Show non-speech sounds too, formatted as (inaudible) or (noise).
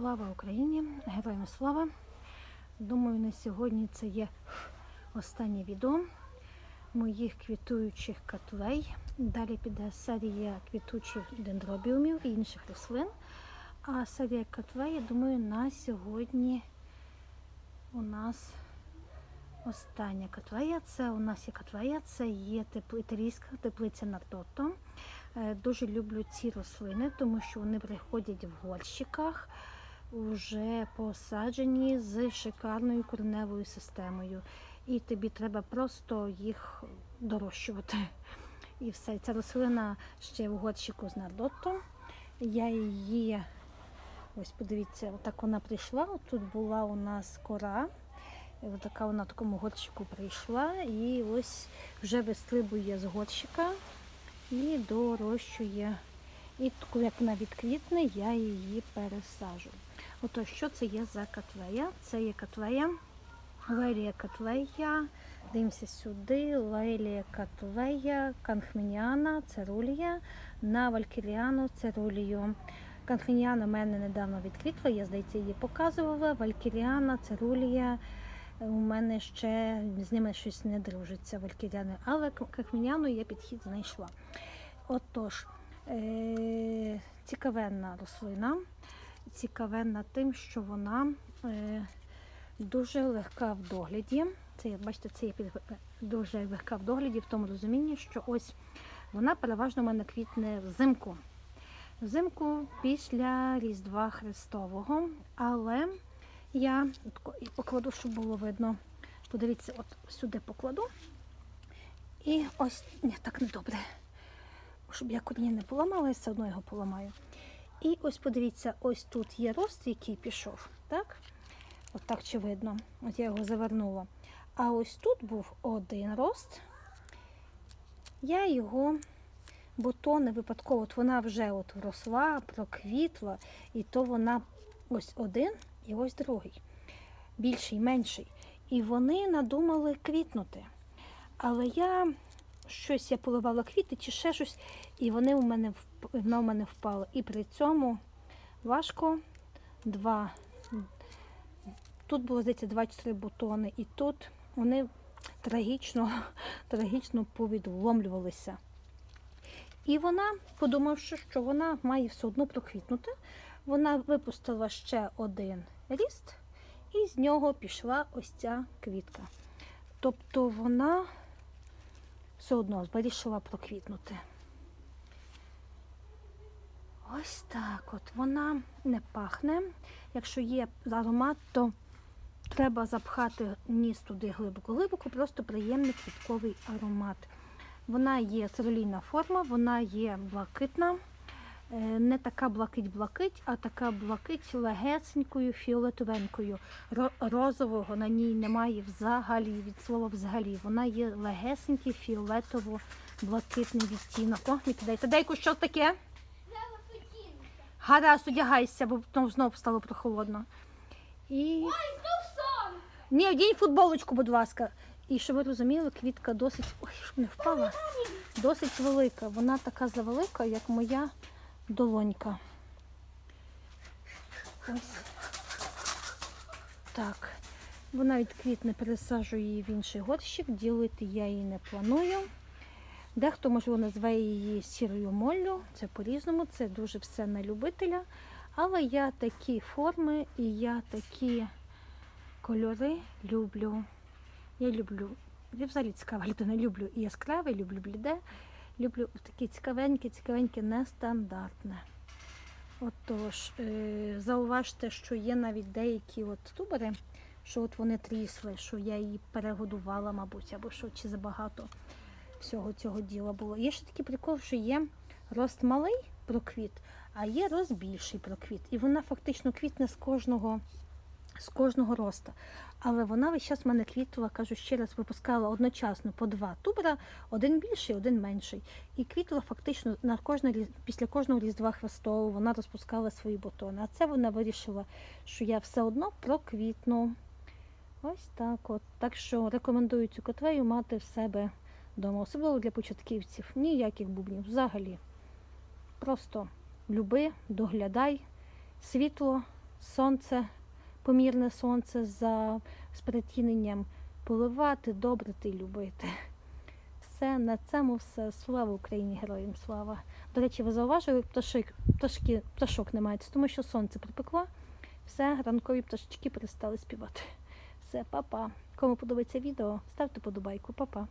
Слава Україні! Героям слава! Думаю, на сьогодні це є останнє відео моїх квітуючих котлей. Далі піде серія квітучих дендробіумів і інших рослин. А серія котлей, я думаю, на сьогодні у нас остання котлея. Це у нас є котлея, це є італійська теплиця Нардото. Е, Дуже люблю ці рослини, тому що вони приходять в горщиках, вже посаджені з шикарною кореневою системою. І тобі треба просто їх дорощувати. І все. Ця рослина ще в горщику з Нардото. Я її, ось подивіться, отак вона прийшла. Тут була у нас кора. Така вона в такому горщику прийшла. І ось вже вистрибує з горщика і дорощує. І як вона відквітне, я її пересажу. Отож, що це є за котлея? Це є котлея, лелія котлея. Дивимося сюди, лелія котлея, канхменіана, церулія, на валькіріану церулію. Канхменіана в мене недавно відквітла, я здається її показувала. Валькіріана, церулія. У мене ще з ними щось не дружиться валькіряни, але к кахміняну я підхід знайшла. Отож, е- цікавенна рослина, цікавенна тим, що вона е- дуже легка в догляді. Це, бачите, це є під... дуже легка в догляді в тому розумінні, що ось вона переважно в мене квітне взимку. Взимку після Різдва Христового, але я покладу, щоб було видно. Подивіться, от сюди покладу. І ось, ні, так не добре. Щоб я коріння не поламала, я все одно його поламаю. І ось подивіться, ось тут є рост, який пішов. Так? От так чи видно. От я його завернула. А ось тут був один рост. Я його, бо то не випадково, от вона вже от росла, проквітла, і то вона ось один і ось другий, більший, менший. І вони надумали квітнути. Але я щось я поливала квіти чи ще щось, і вони у мене вона у мене впала. І при цьому важко два. Тут було, здається, 2-4 бутони, і тут вони трагічно, (laughs) трагічно повідломлювалися. І вона, подумавши, що вона має все одно проквітнути, вона випустила ще один ріст, і з нього пішла ось ця квітка. Тобто вона все одно вирішила проквітнути. Ось так от. Вона не пахне. Якщо є аромат, то треба запхати ніс туди глибоко-глибоко, просто приємний квітковий аромат. Вона є цирулійна форма, вона є блакитна. Е, не така блакить-блакить, а така блакить легесенькою фіолетовенькою. Ро- Розового на ній немає взагалі, від слова взагалі. Вона є легесенький фіолетово-блакитний відтінок. О, не кидайте. Дейку, що таке? Гаразд, одягайся, бо потім знову стало прохолодно. І... Ні, одінь футболочку, будь ласка. І щоб ви розуміли, квітка досить. Ой, щоб не впала. Досить велика. Вона така завелика, як моя долонька. Ось. Так. Вона відквітне, пересаджую її в інший горщик. Ділити я її не планую. Дехто, можливо, називає її сірою моллю. Це по-різному, це дуже все на любителя. Але я такі форми і я такі кольори люблю. Я люблю. Я взагалі цікава людина. Люблю і яскраве, люблю бліде. Люблю такі цікавенькі, цікавенькі, нестандартне. Отож, е, зауважте, що є навіть деякі от тубери, що от вони трісли, що я її перегодувала, мабуть, або що чи забагато всього цього діла було. Є ще такий прикол, що є рост малий проквіт, а є рост більший проквіт. І вона фактично квітне з кожного, з кожного роста. Але вона весь час в мене квітла, кажу ще раз, випускала одночасно по два тубера, один більший, один менший. І квітла фактично на кожне, після кожного різдва хрестового вона розпускала свої бутони. А це вона вирішила, що я все одно проквітну. Ось так от. Так що рекомендую цю котлею мати в себе вдома, особливо для початківців. Ніяких бубнів взагалі. Просто люби, доглядай, світло, сонце, помірне сонце за спритіненням поливати, добрити і любити. Все на цьому все. Слава Україні, героям слава. До речі, ви зауважили, пташик, пташки, пташок немає, тому що сонце припекло. Все, ранкові пташечки перестали співати. Все, па-па. Кому подобається відео, ставте подобайку, па-па.